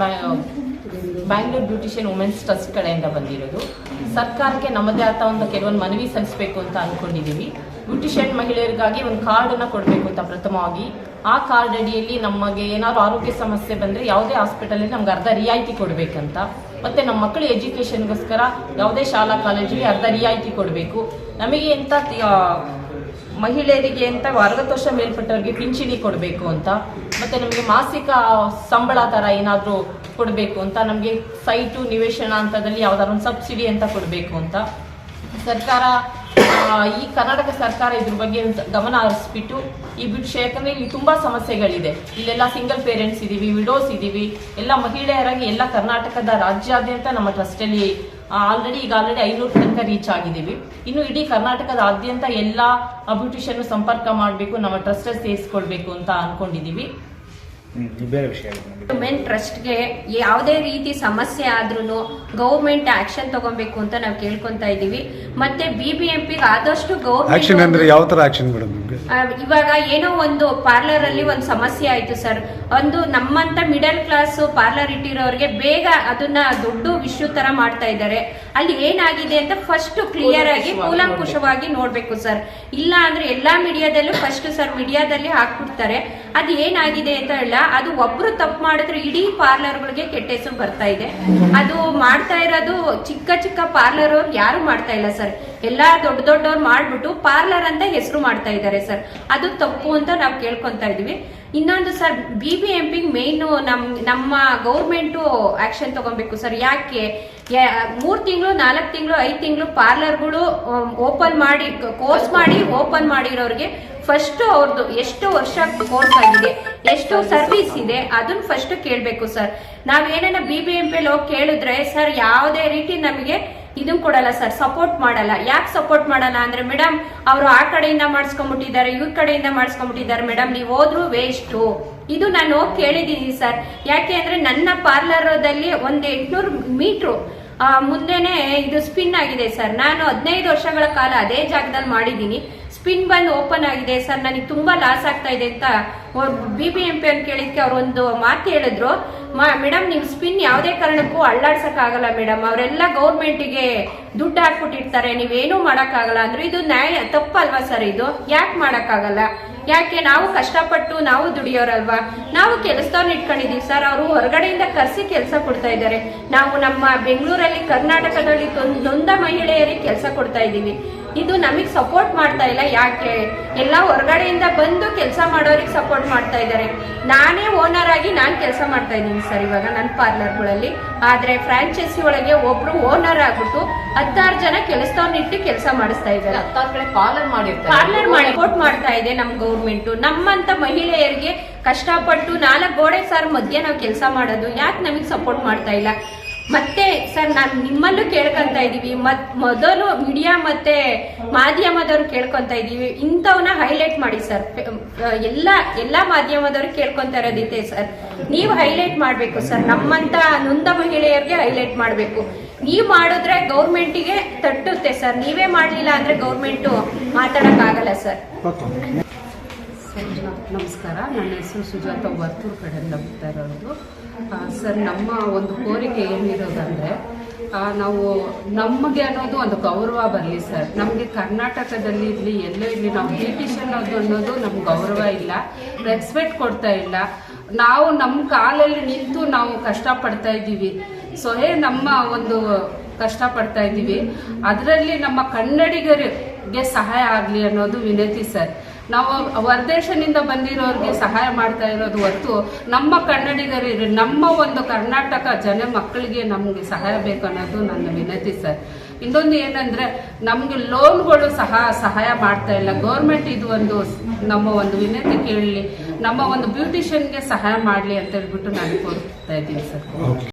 Bangalore beautician women's trust ಕಡೆಯಿಂದ ಬಂದಿರೋದು. ಸರ್ಕಾರಕ್ಕೆ ನಮ್ಮದೇ ಆದ ಒಂದು ಕೆಲವೊಂದು ಮನವಿ ಸಲ್ಲಿಸಬೇಕು ಅಂತ ಅಂದ್ಕೊಂಡಿದ್ದೀವಿ ಬ್ಯೂಟಿಷಿಯನ್ ಮಹಿಳೆಯರಿಗಾಗಿ ಒಂದು ಕಾರ್ಡನ್ನು ಕೊಡಬೇಕು ಅಂತ ಪ್ರಥಮವಾಗಿ. ಆ ಕಾರ್ಡ್ ಅಡಿಯಲ್ಲಿ ನಮಗೆ ಏನಾದ್ರು ಆರೋಗ್ಯ ಸಮಸ್ಯೆ ಬಂದರೆ ಯಾವುದೇ ಹಾಸ್ಪಿಟಲಲ್ಲಿ ನಮ್ಗೆ ಅರ್ಧ ರಿಯಾಯಿತಿ ಕೊಡಬೇಕಂತ. ಮತ್ತು ನಮ್ಮ ಮಕ್ಕಳ ಎಜುಕೇಷನ್ಗೋಸ್ಕರ ಯಾವುದೇ ಶಾಲಾ ಕಾಲೇಜಿಗೆ ಅರ್ಧ ರಿಯಾಯಿತಿ ಕೊಡಬೇಕು. ನಮಗೆ ಎಂಥ ಮಹಿಳೆಯರಿಗೆ ಅಂತ ಅರವತ್ತು ವರ್ಷ ಮೇಲ್ಪಟ್ಟವ್ರಿಗೆ ಪಿಂಚಣಿ ಕೊಡಬೇಕು ಅಂತ. ಮತ್ತೆ ನಮಗೆ ಮಾಸಿಕ ಸಂಬಳ ಥರ ಏನಾದರೂ ಕೊಡಬೇಕು ಅಂತ, ನಮಗೆ ಸೈಟು ನಿವೇಶನ ಹಂತದಲ್ಲಿ ಯಾವ್ದಾದ್ರು ಒಂದು ಸಬ್ಸಿಡಿ ಅಂತ ಕೊಡಬೇಕು ಅಂತ. ಸರ್ಕಾರ ಈ ಕರ್ನಾಟಕ ಸರ್ಕಾರ ಇದ್ರ ಬಗ್ಗೆ ಗಮನ ಹರಿಸ್ಬಿಟ್ಟು ಈ ಬಿಟ್ಟು ಯಾಕಂದ್ರೆ ಇಲ್ಲಿ ತುಂಬಾ ಸಮಸ್ಯೆಗಳಿದೆ. ಇಲ್ಲೆಲ್ಲ ಸಿಂಗಲ್ ಪೇರೆಂಟ್ಸ್ ಇದೀವಿ ವಿಡೋಸ್ ಇದೀವಿ, ಎಲ್ಲ ಮಹಿಳೆಯರಾಗಿ ಎಲ್ಲ ಕರ್ನಾಟಕದ ರಾಜ್ಯಾದ್ಯಂತ ನಮ್ಮ ಟ್ರಸ್ಟಲ್ಲಿ ಆಲ್ರೆಡಿ ಈಗ ಆಲ್ರೆಡಿ ಐನೂರು ತನಕ ರೀಚ್ ಆಗಿದ್ದೀವಿ. ಇನ್ನು ಇಡೀ ಕರ್ನಾಟಕದಾದ್ಯಂತ ಎಲ್ಲ ಬ್ಯೂಟಿಷಿಯನ್ ಸಂಪರ್ಕ ಮಾಡಬೇಕು ನಮ್ಮ ಟ್ರಸ್ಟ್ ಸೇರಿಸ್ಕೊಳ್ಬೇಕು ಅಂತ ನಮಗೆ. ವುಮೆನ್ ಟ್ರಸ್ಟ್ಗೆ ಯಾವುದೇ ರೀತಿ ಸಮಸ್ಯೆ ಆದ್ರೂ ಗೌರ್ಮೆಂಟ್ ಆಕ್ಷನ್ ತಗೊಬೇಕು ಅಂತ ನಾವು ಕೇಳ್ಕೊತಾ ಇದೀವಿ ಮತ್ತೆ ಬಿ ಬಿ ಎಂ ಪಿಗೆ ಆದಷ್ಟು ಆಕ್ಷನ್ ಅಂದ್ರೆ ಗೌರ್ಮೆಂಟ್ ಯಾವ ತರ ಆಕ್ಷನ್ ಮೇಡಮ್? ಇವಾಗ ಏನೋ ಒಂದು ಪಾರ್ಲರ್ ಅಲ್ಲಿ ಒಂದು ಸಮಸ್ಯೆ ಆಯ್ತು ಸರ್. ಒಂದು ನಮ್ಮಂತ ಮಿಡಲ್ ಕ್ಲಾಸ್ ಪಾರ್ಲರ್ ಇಟ್ಟಿರೋರಿಗೆ ಬೇಗ ಅದನ್ನ ದೊಡ್ಡ ವಿಶ್ವ ತರ ಮಾಡ್ತಾ ಇದ್ದಾರೆ. ಅಲ್ಲಿ ಏನಾಗಿದೆ ಅಂತ ಫಸ್ಟ್ ಕ್ಲಿಯರ್ ಆಗಿ ಕೂಲಂಕುಷವಾಗಿ ಕೂಲಂಕುಷವಾಗಿ ನೋಡ್ಬೇಕು ಸರ್. ಇಲ್ಲ ಅಂದ್ರೆ ಎಲ್ಲಾ ಮೀಡಿಯಾದಲ್ಲೂ ಫಸ್ಟ್ ಸರ್ ಮೀಡಿಯಾದಲ್ಲಿ ಹಾಕ್ಬಿಡ್ತಾರೆ. ಅದು ಏನಾಗಿದೆ ಅಂತ ಹೇಳ ಅದು ಒಬ್ರು ತಪ್ಪು ಮಾಡಿದ್ರೆ ಇಡೀ ಪಾರ್ಲರ್ಗಳಿಗೆ ಕೆಟ್ಟ ಹೆಸರು ಬರ್ತಾ ಇದೆ. ಅದು ಮಾಡ್ತಾ ಇರೋದು ಚಿಕ್ಕ ಚಿಕ್ಕ ಪಾರ್ಲರ್ ಅವ್ರು ಯಾರು ಮಾಡ್ತಾ ಇಲ್ಲ ಸರ್. ಎಲ್ಲಾ ದೊಡ್ಡ ದೊಡ್ಡವ್ರು ಮಾಡ್ಬಿಟ್ಟು ಪಾರ್ಲರ್ ಅಂತ ಹೆಸರು ಮಾಡ್ತಾ ಇದ್ದಾರೆ ಸರ್. ಅದು ತಪ್ಪು ಅಂತ ನಾವು ಕೇಳ್ಕೊಂತಾ ಇದೀವಿ. ಇನ್ನೊಂದು sir B B M P main ನಮ್, ನಮ್ಮ ಗೌರ್ಮೆಂಟು ಆಕ್ಷನ್ ತಗೊಬೇಕು ಸರ್. ಯಾಕೆ? ಮೂರ್ ತಿಂಗಳು, ನಾಲ್ಕು ತಿಂಗಳು, ಐದು ತಿಂಗಳು ಪಾರ್ಲರ್ಗಳು ಓಪನ್ ಮಾಡಿ ಕೋರ್ಸ್ ಮಾಡಿ ಓಪನ್ ಮಾಡಿರೋರಿಗೆ ಫಸ್ಟ್ ಅವ್ರದ್ದು ಎಷ್ಟು ವರ್ಷ ಕೋರ್ಸ್ ಆಗಿದೆ, ಎಷ್ಟು ಸರ್ವಿಸ್ ಇದೆ ಅದನ್ನ ಫಸ್ಟ್ ಕೇಳಬೇಕು ಸರ್. ನಾವೇನೇನ ಬಿ ಬಿ ಎಂ ಪಿ ಹೋಗಿ ಕೇಳಿದ್ರೆ ಸರ್, ಯಾವುದೇ ರೀತಿ ನಮಗೆ ಇದನ್ ಕೊಡಲ್ಲ ಸರ್ ಸಪೋರ್ಟ್ ಮಾಡಲ್ಲ. ಯಾಕೆ ಸಪೋರ್ಟ್ ಮಾಡಲ್ಲ ಅಂದ್ರೆ ಮೇಡಮ್ ಅವರು ಆ ಕಡೆಯಿಂದ ಮಾಡಿಸ್ಕೊಂಡ್ಬಿಟ್ಟಿದ್ದಾರೆ, ಇವ್ರ ಕಡೆಯಿಂದ ಮಾಡಿಸ್ಕೊಂಡ್ಬಿಟ್ಟಿದ್ದಾರೆ ಮೇಡಮ್ ನೀವು ಹೋದ್ರು ವೇಸ್ಟು ಇದು ನಾನು ಕೇಳಿದ್ದೀನಿ ಸರ್. ಯಾಕೆ ಅಂದ್ರೆ ನನ್ನ ಪಾರ್ಲರ್ದಲ್ಲಿ ಒಂದು ಎಂಟ್ನೂರು ಮೀಟ್ರು ಮುಂದೆನೆ ಇದು ಸ್ಪಿನ್ ಆಗಿದೆ ಸರ್. ನಾನು ಹದಿನೈದು ವರ್ಷಗಳ ಕಾಲ ಅದೇ ಜಾಗದಲ್ಲಿ ಮಾಡಿದ್ದೀನಿ. ಸ್ಪಿನ್ ಬಂದು ಓಪನ್ ಆಗಿದೆ. ಸರ್, ನನಗೆ ತುಂಬಾ ಲಾಸ್ ಆಗ್ತಾ ಇದೆ ಅಂತ ಬಿ ಬಿ ಎಂ ಪಿ ಅಂತ ಕೇಳಿದ್ಕೆ ಅವ್ರು ಒಂದು ಮಾತು ಹೇಳಿದ್ರು. ಮೇಡಮ್ ನೀವು ಸ್ಪಿನ್ ಯಾವುದೇ ಕಾರಣಕ್ಕೂ ಅಳ್ಳಾಡ್ಸಕ್ ಆಗಲ್ಲ ಮೇಡಮ್ ಅವರೆಲ್ಲ ಗೌರ್ಮೆಂಟಿಗೆ ದುಡ್ಡು ಹಾಕ್ಬಿಟ್ಟಿರ್ತಾರೆ. ನೀವೇನೂ ಮಾಡೋಕ್ಕಾಗಲ್ಲ. ಅಂದ್ರೆ ಇದು ನ್ಯಾಯ, ತಪ್ಪಲ್ವಾ ಸರ್ ಇದು? ಯಾಕೆ ಮಾಡಕ್ಕಾಗಲ್ಲ? ಯಾಕೆ ನಾವು ಕಷ್ಟಪಟ್ಟು ನಾವು ದುಡಿಯೋರಲ್ವಾ? ನಾವು ಕೆಲಸದವ್ರನ್ನ ಇಟ್ಕೊಂಡಿದೀವಿ ಸರ್. ಅವರು ಹೊರಗಡೆಯಿಂದ ಕರೆಸಿ ಕೆಲಸ ಕೊಡ್ತಾ ಇದ್ದಾರೆ. ನಾವು ನಮ್ಮ ಬೆಂಗಳೂರಲ್ಲಿ, ಕರ್ನಾಟಕದಲ್ಲಿ ನೊಂದ ಮಹಿಳೆಯರಿಗೆ ಕೆಲಸ ಕೊಡ್ತಾ ಇದ್ದೀವಿ. ಇದು ನಮಗೆ ಸಪೋರ್ಟ್ ಮಾಡ್ತಾ ಇಲ್ಲ. ಯಾಕೆ? ಎಲ್ಲ ಹೊರಗಡೆಯಿಂದ ಬಂದು ಕೆಲಸ ಮಾಡೋರಿಗೆ ಸಪೋರ್ಟ್ ಮಾಡ್ತಾ ಇದ್ದಾರೆ ನಾನೇ ಓನರ್ ಆಗಿ ನಾನು ಕೆಲಸ ಮಾಡ್ತಾ ಇದ್ದೀನಿ ಸರ್ ಇವಾಗ ನನ್ನ ಪಾರ್ಲರ್ಗಳಲ್ಲಿ. ಆದ್ರೆ ಫ್ರಾಂಚೈಸಿ ಒಳಗೆ ಒಬ್ರು ಓನರ್ ಆಗ್ಬಿಟ್ಟು ಹತ್ತಾರು ಜನ ಕೆಲಸದವ್ರನ್ನ ಇಟ್ಟು ಕೆಲಸ ಮಾಡಿಸ್ತಾ ಇದ್ದಾರೆ ಪಾರ್ಲರ್ ಮಾಡಿ ಪಾರ್ಲರ್ ಮಾಡಿ ಸಪೋರ್ಟ್ ಮಾಡ್ತಾ ಇದೆ ನಮ್ ಗೌರ್ಮೆಂಟ್ ನಮ್ಮಂತ ಮಹಿಳೆಯರಿಗೆ ಕಷ್ಟಪಟ್ಟು ನಾಲ್ಕು ಗೋಡೆ ಸರ್ ಮಧ್ಯೆ ನಾವು ಕೆಲಸ ಮಾಡೋದು. ಯಾಕೆ ನಮಗೆ ಸಪೋರ್ಟ್ ಮಾಡ್ತಾ ಇಲ್ಲ? ಮತ್ತೆ ಸರ್ ನಾನು ನಿಮ್ಮನ್ನು ಕೇಳ್ಕೊಂತ ಇದೀವಿ ಮತ್ ಮೊದಲು ಮೀಡಿಯಾ ಮತ್ತೆ ಮಾಧ್ಯಮದವ್ರು ಕೇಳ್ಕೊಂತ ಇದೀವಿ ಇಂಥವನ್ನ ಹೈಲೈಟ್ ಮಾಡಿ ಸರ್. ಎಲ್ಲ ಎಲ್ಲಾ ಮಾಧ್ಯಮದವ್ರು ಕೇಳ್ಕೊಂತ ಇರೋದಿದೆ ಸರ್. ನೀವು ಹೈಲೈಟ್ ಮಾಡ್ಬೇಕು ಸರ್. ನಮ್ಮಂತ ನೊಂದ ಮಹಿಳೆಯರಿಗೆ ಹೈಲೈಟ್ ಮಾಡ್ಬೇಕು. ನೀವ್ ಮಾಡಿದ್ರೆ ಗೌರ್ಮೆಂಟಿಗೆ ತಟ್ಟುತ್ತೆ ಸರ್. ನೀವೇ ಮಾಡ್ಲಿಲ್ಲ ಅಂದ್ರೆ ಗೌರ್ಮೆಂಟ್ ಮಾತಾಡಕ್ ಆಗಲ್ಲ ಸರ್ ಸರ್ ನಮಸ್ಕಾರ. ನನ್ನ ಹೆಸರು ಸುಜಾತ ವರ್ತೂರ್ ಕಡೆಯಿಂದ ಬರ್ತಾ ಇರೋದು. ಸರ್, ನಮ್ಮ ಒಂದು ಕೋರಿಕೆ ಏನಿರೋದಂದ್ರೆ ನಾವು ನಮಗೆ ಅನ್ನೋದು ಒಂದು ಗೌರವ ಬರಲಿ ಸರ್. ನಮಗೆ ಕರ್ನಾಟಕದಲ್ಲಿ ಇರಲಿ ಎಲ್ಲೇ ಇರಲಿ ನಾವು ಬ್ರಿಟಿಷ್ ಅನ್ನೋದು ಅನ್ನೋದು ನಮ್ಗೆ ಗೌರವ ಇಲ್ಲ ರೆಸ್ಪೆಕ್ಟ್ ಕೊಡ್ತಾ ಇಲ್ಲ. ನಾವು ನಮ್ಮ ಕಾಲಲ್ಲಿ ನಿಂತು ನಾವು ಕಷ್ಟಪಡ್ತಾ ಇದ್ದೀವಿ. ಸೊಹೆ ನಮ್ಮ ಒಂದು ಕಷ್ಟಪಡ್ತಾ ಇದ್ದೀವಿ. ಅದರಲ್ಲಿ ನಮ್ಮ ಕನ್ನಡಿಗರಿಗೆ ಸಹಾಯ ಆಗಲಿ ಅನ್ನೋದು ವಿನಂತಿ ಸರ್. ನಾವು ಹೊರದೇಶದಿಂದ ಬಂದಿರೋರಿಗೆ ಸಹಾಯ ಮಾಡ್ತಾ ಇರೋದು ಹೊತ್ತು ನಮ್ಮ ಕನ್ನಡಿಗರಿಗೆ ನಮ್ಮ ಒಂದು ಕರ್ನಾಟಕ ಜನ ಮಕ್ಕಳಿಗೆ ನಮಗೆ ಸಹಾಯ ಬೇಕು ಅನ್ನೋದು ನನ್ನ ವಿನಂತಿ ಸರ್. ಇನ್ನೊಂದು ಏನಂದ್ರೆ ನಮಗೆ ಲೋನ್ಗಳು ಸಹ ಸಹಾಯ ಮಾಡ್ತಾ ಇಲ್ಲ. ಗೌರ್ಮೆಂಟ್ ಇದು ಒಂದು ನಮ್ಮ ಒಂದು ವಿನಂತಿ ಕೇಳಲಿ. ನಮ್ಮ ಒಂದು ಬ್ಯೂಟಿಷಿಯನ್ಗೆ ಸಹಾಯ ಮಾಡಲಿ ಅಂತ ಹೇಳ್ಬಿಟ್ಟು ನಾನು ಕೋರ್ತಾ ಇದ್ದೀನಿ ಸರ್.